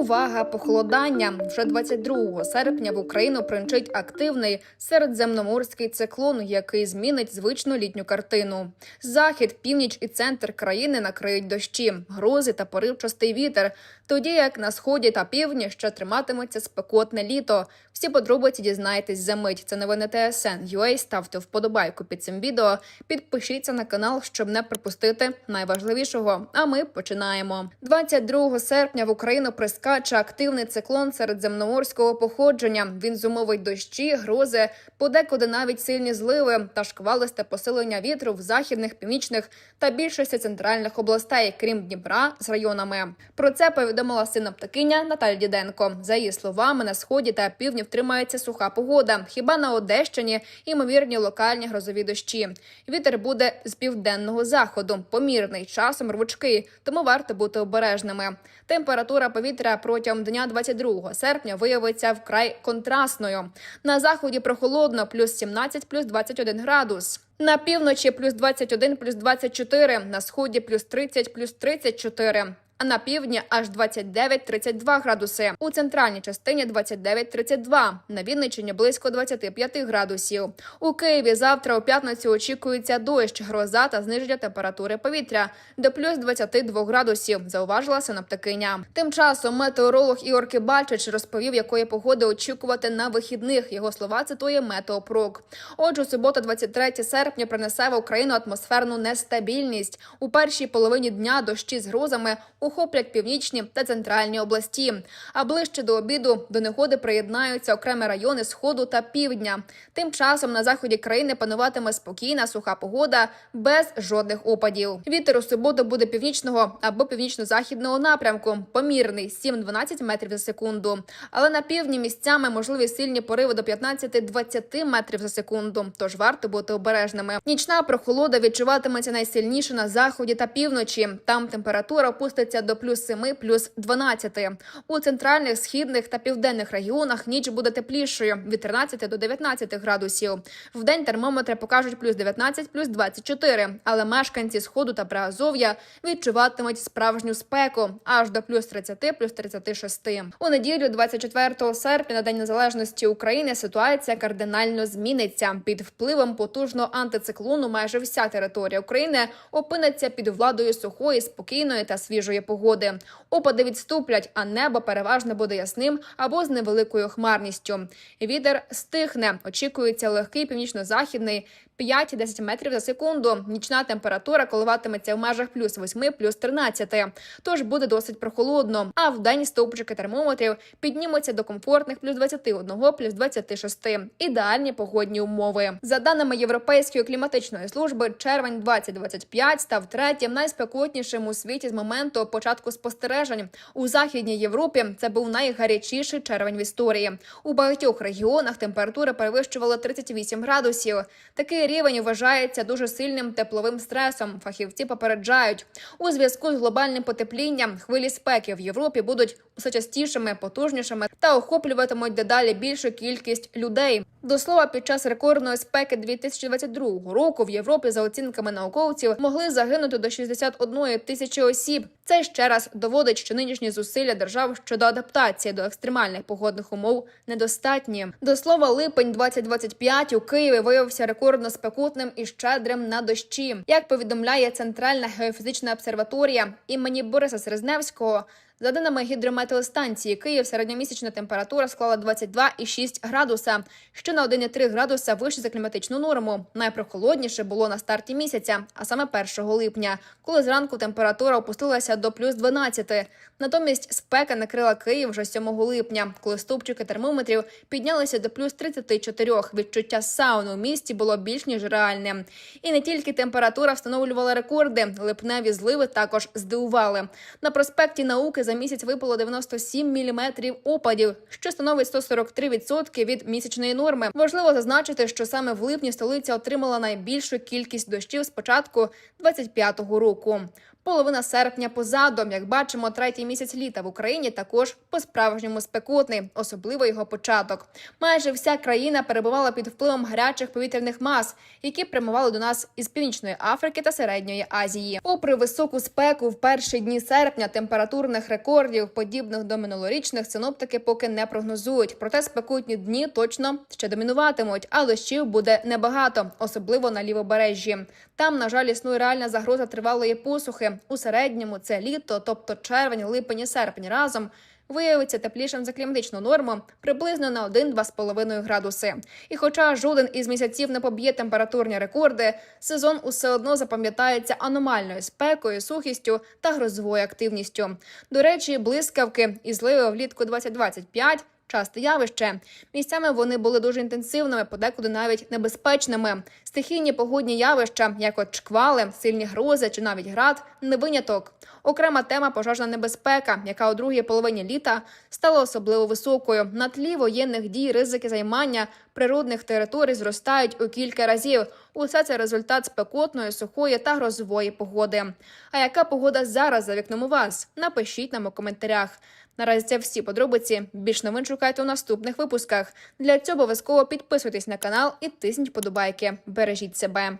Увага! Похолодання вже 22 серпня в Україну принчить активний середземноморський циклон, який змінить звичну літню картину. Захід, північ і центр країни накриють дощі, грози та поривчастий вітер. Тоді як на сході та півдні ще триматиметься спекотне літо. Всі подробиці дізнаєтесь за мить. Це новини ТСН. UA. Ставте вподобайку під цим відео. Підпишіться на канал, щоб не пропустити найважливішого. А ми починаємо. 22 серпня в Україну прискаче активний циклон середземноморського походження. Він зумовить дощі, грози, подекуди навіть сильні зливи та шквалисте посилення вітру в західних, північних та більшості центральних областей, крім Дніпра, з районами. Про це повідомила синоптикиня Наталя Діденко. За її словами, на сході та півдні втримається суха погода. Хіба на Одещині ймовірні локальні грозові дощі. Вітер буде з південного заходу, помірний, часом рвучкий, тому варто бути обережними. Температура повітря протягом дня 22 серпня виявиться вкрай контрастною. На заході прохолодно, плюс 17, плюс 21 градус. На півночі плюс 21, плюс 24, на сході плюс 30, плюс 34. А на півдні аж 29-32 градуси. У центральній частині 29-32. На Вінниччині близько 25 градусів. У Києві завтра у п'ятницю очікується дощ, гроза та зниження температури повітря до плюс 22 градусів. Зауважила синоптикиня. Тим часом метеоролог Ігор Кибальчич розповів, якої погоди очікувати на вихідних. Його слова цитує Метеопрок. Отже, субота, 23 серпня, принесе в Україну атмосферну нестабільність. У першій половині дня дощі з грозами охоплять північні та центральні області. А ближче до обіду до негоди приєднаються окремі райони сходу та півдня. Тим часом на заході країни пануватиме спокійна суха погода без жодних опадів. Вітер у суботу буде північного або північно-західного напрямку, помірний 7-12 метрів за секунду. Але на півдні місцями можливі сильні пориви до 15-20 метрів за секунду. Тож варто бути обережними. Нічна прохолода відчуватиметься найсильніше на заході та півночі. Там температура опуститься до плюс 7, плюс 12. У центральних, східних та південних регіонах ніч буде теплішою від 13 до 19 градусів. В день термометри покажуть плюс 19, плюс 24, але мешканці сходу та Приазов'я відчуватимуть справжню спеку аж до плюс 30, плюс 36. У неділю, 24 серпня, на день незалежності України, ситуація кардинально зміниться. Під впливом потужного антициклону майже вся територія України опиниться під владою сухої, спокійної та свіжої погоди. Опади відступлять, а небо переважно буде ясним або з невеликою хмарністю. Вітер стихне. Очікується легкий північно-західний 5-10 метрів за секунду. Нічна температура коливатиметься в межах плюс 8, плюс 13. Тож буде досить прохолодно. А в день стовпчики термометрів піднімуться до комфортних плюс 21, плюс 26. Ідеальні погодні умови. За даними Європейської кліматичної служби, червень 2025 став третім найспекотнішим у світі з моменту початку спостережень. У західній Європі це був найгарячіший червень в історії. У багатьох регіонах температура перевищувала 38 градусів. Такий рівень вважається дуже сильним тепловим стресом. Фахівці попереджають у зв'язку з глобальним потеплінням. Хвилі спеки в Європі будуть усе частішими, потужнішими та охоплюватимуть дедалі більшу кількість людей. До слова, під час рекордної спеки 2022 року в Європі, за оцінками науковців, могли загинути до 61 тисячі осіб. Це ще раз доводить, що нинішні зусилля держав щодо адаптації до екстремальних погодних умов недостатні. До слова, липень 2025 у Києві виявився рекордно спекотним і щедрим на дощі. Як повідомляє Центральна геофізична обсерваторія імені Бориса Серезневського. За даними гідрометеостанції Київ, середньомісячна температура склала 22,6 градуса, що на 1,3 градуса вище за кліматичну норму. Найпрохолодніше було на старті місяця, а саме 1 липня, коли зранку температура опустилася до плюс 12. Натомість спека накрила Київ вже 7 липня, коли стовпчики термометрів піднялися до плюс 34. Відчуття сауни у місті було більш ніж реальне. І не тільки температура встановлювала рекорди, липневі зливи також здивували. На проспекті науки за місяць випало 97 міліметрів опадів, що становить 143% від місячної норми. Важливо зазначити, що саме в липні столиця отримала найбільшу кількість дощів з початку 25-го року. Половина серпня позаду. Як бачимо, третій місяць літа в Україні також по-справжньому спекотний, особливо його початок. Майже вся країна перебувала під впливом гарячих повітряних мас, які прямували до нас із північної Африки та середньої Азії. Попри високу спеку, в перші дні серпня температурних рекордів, подібних до минулорічних, синоптики поки не прогнозують. Проте спекотні дні точно ще домінуватимуть, а дощів буде небагато, особливо на лівобережжі. Там, на жаль, існує реальна загроза тривалої посухи. У середньому це літо, тобто червень, липень і серпень разом. Виявиться теплішим за кліматичну норму приблизно на 1-2,5 градуси. І хоча жоден із місяців не поб'є температурні рекорди, сезон усе одно запам'ятається аномальною спекою, сухістю та грозовою активністю. До речі, блискавки і зливи влітку 2025 Часте явище. Місцями вони були дуже інтенсивними, подекуди навіть небезпечними. Стихійні погодні явища, як от шквали, сильні грози чи навіть град, не виняток. Окрема тема пожежна небезпека, яка у другій половині літа стала особливо високою. На тлі воєнних дій ризики займання природних територій зростають у кілька разів. Усе це результат спекотної, сухої та грозової погоди. А яка погода зараз за вікном у вас? Напишіть нам у коментарях. Наразі це всі подробиці. Більш новин шукайте у наступних випусках. Для цього обов'язково підписуйтесь на канал і тисніть подобайки. Бережіть себе.